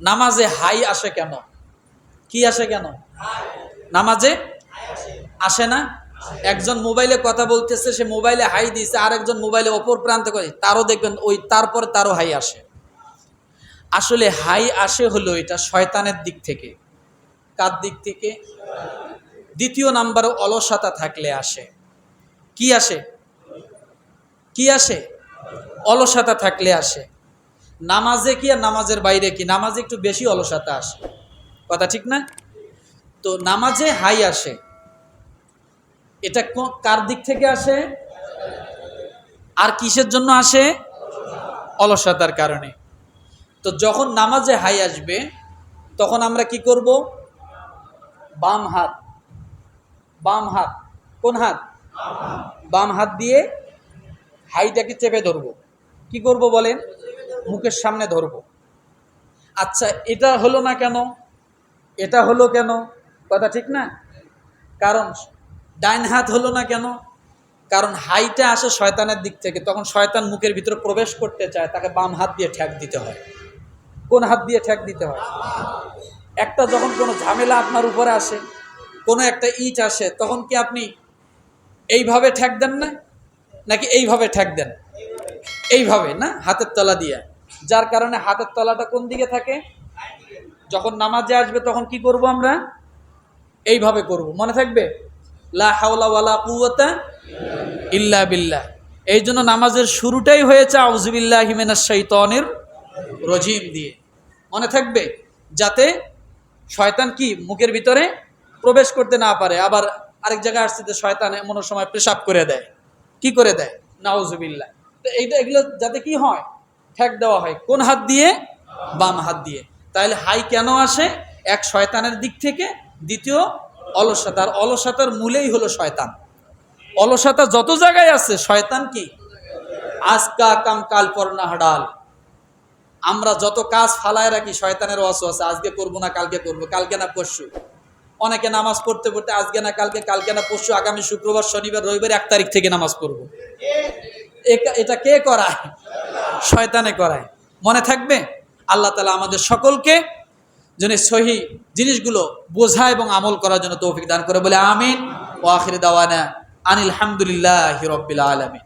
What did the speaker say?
নামাজে হাই আসে কেন? কি আসে কেন? নামাজে আসে না? একজন মোবাইলে কথা বলতেছে, সে মোবাইলে হাই দিয়েছে আর একজন মোবাইলে অপর প্রান্তে করে তারও দেখবেন ওই তারপরে তারও হাই আসে। আসলে হাই আসে হলো এটা শয়তানের দিক থেকে। কার দিক থেকে? দ্বিতীয় নাম্বারে অলসতা থাকলে আসে। কি আসে? কি আসে? অলসতা থাকলে আসে। নামাজে কি আর নামাজের বাইরে কি? নামাজে একটু বেশি অলসতা আসে। কথা ঠিক না? তো নামাজে হাই আসে। এটা কার দিক থেকে আসে? আর কিসের জন্য আসে? অলসতার কারণে। তো যখন নামাজে হাই আসবে, তখন আমরা কি করব? বাম হাত। বাম হাত। কোন হাত? বাম হাত দিয়ে হাইটাকে চেপে ধরবো। কি করব বলেন? মুখের সামনে ধরবো। আচ্ছা এটা হলো না কেন? এটা হলো কেন? কথা ঠিক না? কারণ ডাইন হাত হলো না কেন? কারণ হাইটা আসে শয়তানের দিক থেকে, তখন শয়তান মুখের ভিতরে প্রবেশ করতে চায়, তাকে বাম হাত দিয়ে ঠ্যাক দিতে হয়। কোন হাত দিয়ে ঠ্যাক দিতে হয়? একটা যখন কোনো ঝামেলা আপনার উপরে আসে, কোনো একটা ইট আসে, তখন কি আপনি এইভাবে ঠ্যাক দেন না? নাকি এইভাবে ঠ্যাক দেন? এইভাবে, না? হাতের তলা দিয়ে। যার কারণে হাতের তলাটা কোন দিকে থাকে? যখন নামাজে আসবে তখন কি করব আমরা? এইভাবে করব। মনে থাকবে? লা ইল্লা বিল্লাহ। এই জন্য নামাজের শুরুটাই হয়েছে আউজুবিল্লাহ হিমেনাস শৈতনের রজিম দিয়ে। মনে থাকবে? যাতে শয়তান কি? মুখের ভিতরে প্রবেশ করতে না পারে। আবার আরেক জায়গায় আসছে যে শয়তান এমন সময় পেশাব করে দেয়। কি করে দেয়? নাউজুবিল্লাহ তো এইটা এগুলো যাতে কি হয়? ঠেক দেওয়া হয়। কোন হাত দিয়ে? বাম হাত দিয়ে। তাহলে হাই কেন আসে? এক শয়তানের দিক থেকে। দ্বিতীয়, অলসতা। অলসতার মূলেই হলো শয়তান। অলসতা যত জায়গায় আছে, শয়তান কি? আজকা কাম কাল পর না হাডাল। আমরা যত কাজ ফালায় রাখি, শয়তানের অস আছে। আজকে করব না, কালকে করব। কালকে না পরশু। অনেকে নামাজ পড়তে পড়তে আজকে না, কালকে কালকে না পরশু, আগামী শুক্রবার, শনিবার, রবিবার এক তারিখ থেকে নামাজ পড়ব। এটা কে করায়? শয়তানে করায়। মনে থাকবে, আল্লাহ তালা আমাদের সকলকে যেন সহি জিনিসগুলো বোঝা এবং আমল করার জন্য তৌফিক দান করে বলে আমিন। ও আখির দাওয়ানা আনিল হামদুলিল্লাহ হিরব্বিল আলমিন।